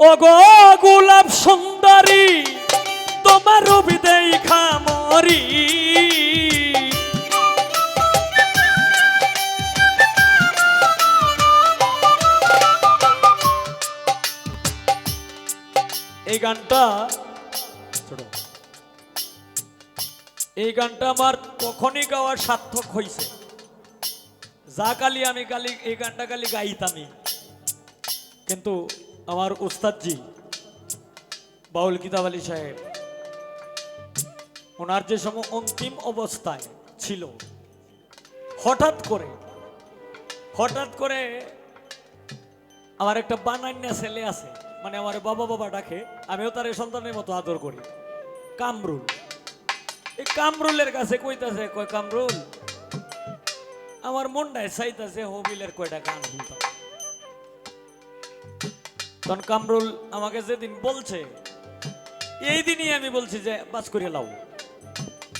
ওগো গোলাপ সুন্দরী, তোমার রূপি দেখা মরি। এই গানটা এই গানটা আমার কখনই গাওয়ার সার্থক হয়েছে যা কালি আমি কালি এই গানটা কালি গাইতামই। কিন্তু আমার উস্তাদজি বাউল কিতাব আলী সাহেব, ওনার যে সময় অন্তিম অবস্থায় ছিল, হঠাৎ করে হঠাৎ করে আমার একটা বানান্যা ছেলে আছে মানে আমার বাবা বাবা ডাকে, আমিও তার সন্তানের মতো আদর করি। কামরুল। এই কামরুলের কাছে কইতাছে, কয়, কামরুল, আমার মনটায় চাইতাছে হবিলের কয়টা গান শুনতাম তখন কামরুল আমাকে যেদিন বলছে, এই দিনই আমি বলছি যে, বাস করে লাও।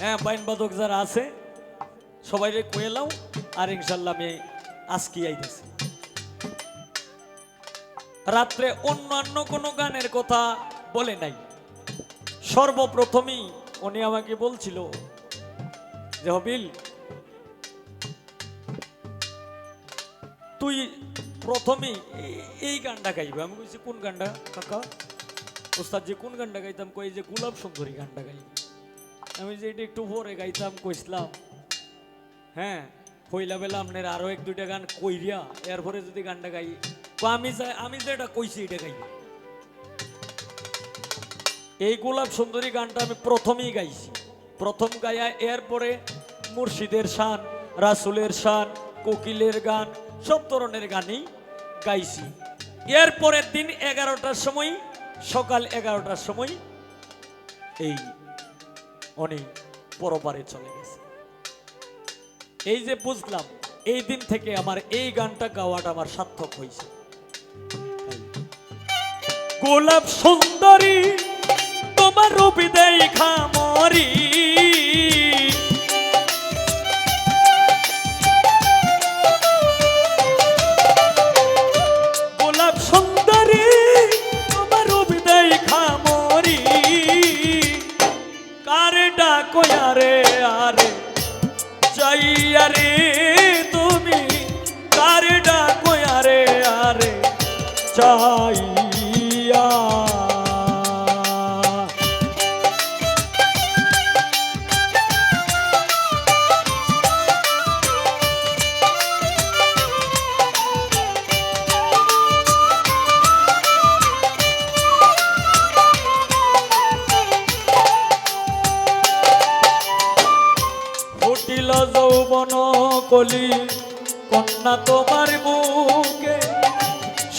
হ্যাঁ বাইন বাদক যারা আছে সবাই কয়ে লাও, আর ইনশাল্লাহ আমি আজকে আইতেছি। রাত্রে অন্যান্য কোনো গানের কথা বলে নাই। সর্বপ্রথমই উনি আমাকে বলছিল যে, হবিল, তুই প্রথমেই এই- গানটা গাইবে। আমি বলছি কোন গানটা? কাকা ওস্তাদ যে কোন গানটা গাইতাম? কই যে গোলাপ সুন্দরী গানটা গাই আমি যে এটা একটু পরে গাইতাম, কইছিলাম হ্যাঁ কইলা বেলা আপনার আরও এক, দুইটা গান কইরিয়া, এরপরে যদি গানটা গাই তো আমি যা- আমি যেটা কইছি, এটা গাই এই গোলাপ সুন্দরী গানটা আমি প্রথমেই গাইছি। প্রথম গায়া এরপরে মুর্শিদের শান, রাসুলের শান, কোকিলের গান সব ধরনের গানই গাইছি। এরপরের দিন এগারোটার সময়, সকাল এগারোটার সময় এই অনেক পরপারে চলে গেছে। এই যে বুঝলাম, এই দিন থেকে আমার এই গানটা গাওয়াটা আমার সার্থক হয়েছে। গোলাপ সুন্দরী, তোমার রূপি দেখা মরি। চাইয়া ফুটিল যৌবন কলি কন্যা তোমার বুকে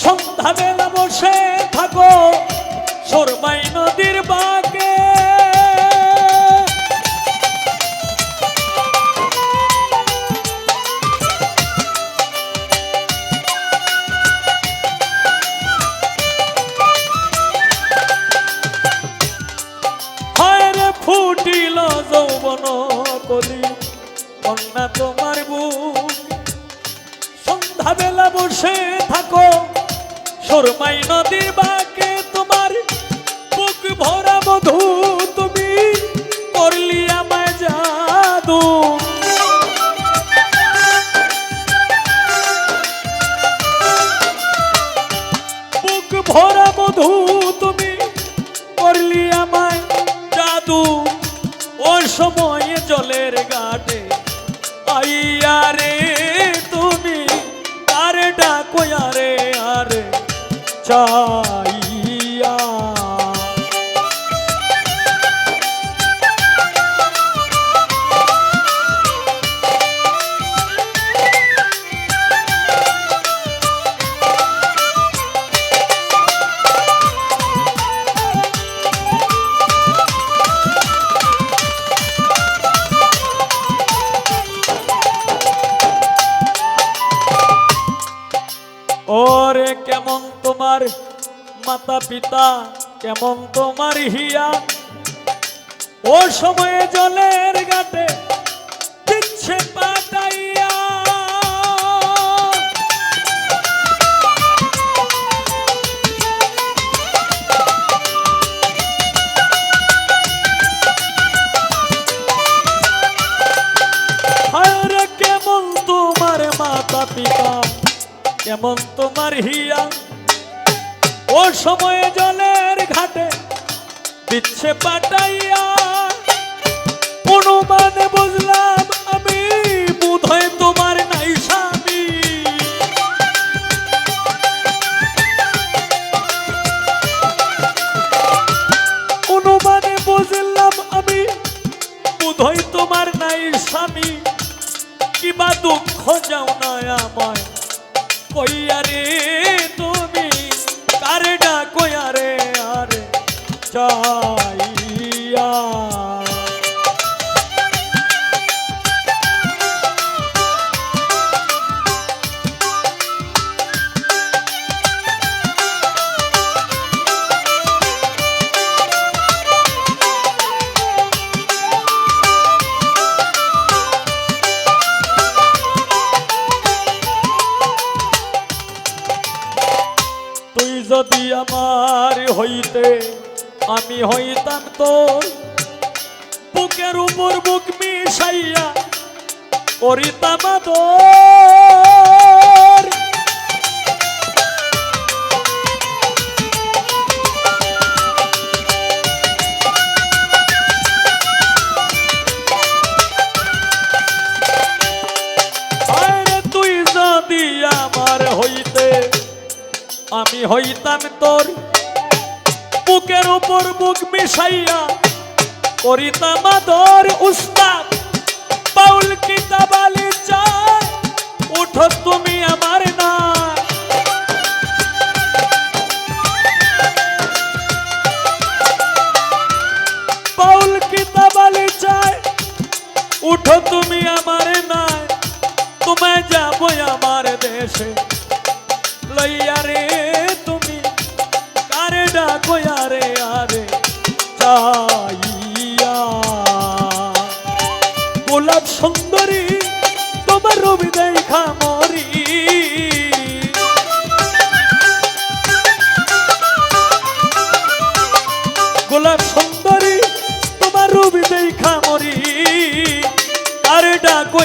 সন্ধ্যা বেলা বসে থাকো সরমাই নদীর বাকে। ফুটিল যৌবন কলি, কন্যা তোমার বুক। সন্ধ্যা বেলা বসে থাকো। সরমাই নদীর বাকে তোমার বুক ভরা মধু তুমি করলি আমায় জাদু। বুক ভরা মধু তুমি করলি আমায় জাদু। ওই সময়ে জলের ঘাটে আইয়া রে তুমি আরে ডাকো আরে আরে। চাইয়া মাতা পিতা, কেমন তোমার হিয়া? ও সময়ে জলের গাটে দিচ্ছে কেমন তোমার মাতা পিতা, কেমন তোমার হিয়া? ও সময়ে জলের ঘাটে বিচ্ছে পাটাইয়া অনুমানে বুঝলাম চাইয়া। যদি আমার হইতে আমি হইতাম তোর বুকের উপর বুক মিশাইয়া করিতাম আরে তুই যদি আমার হইতে, আমি হইতাম তোর বুকের উপর বুক মিশাইয়া করিতাম আদর উস্তাদ পাউল কিতাব আলী চায়? উঠো তুমি আমার না বাউল কিতাব আলী চায়? উঠো তুমি আমার নাই তোমায় যাব আমার দেশে, লইয়া রে চাইয়া গোলাপ সুন্দরী, তোমার রবি দেখা মরি। গোলাপ সুন্দরী, তোমার রবি দেখা মরি। আরে ডাকো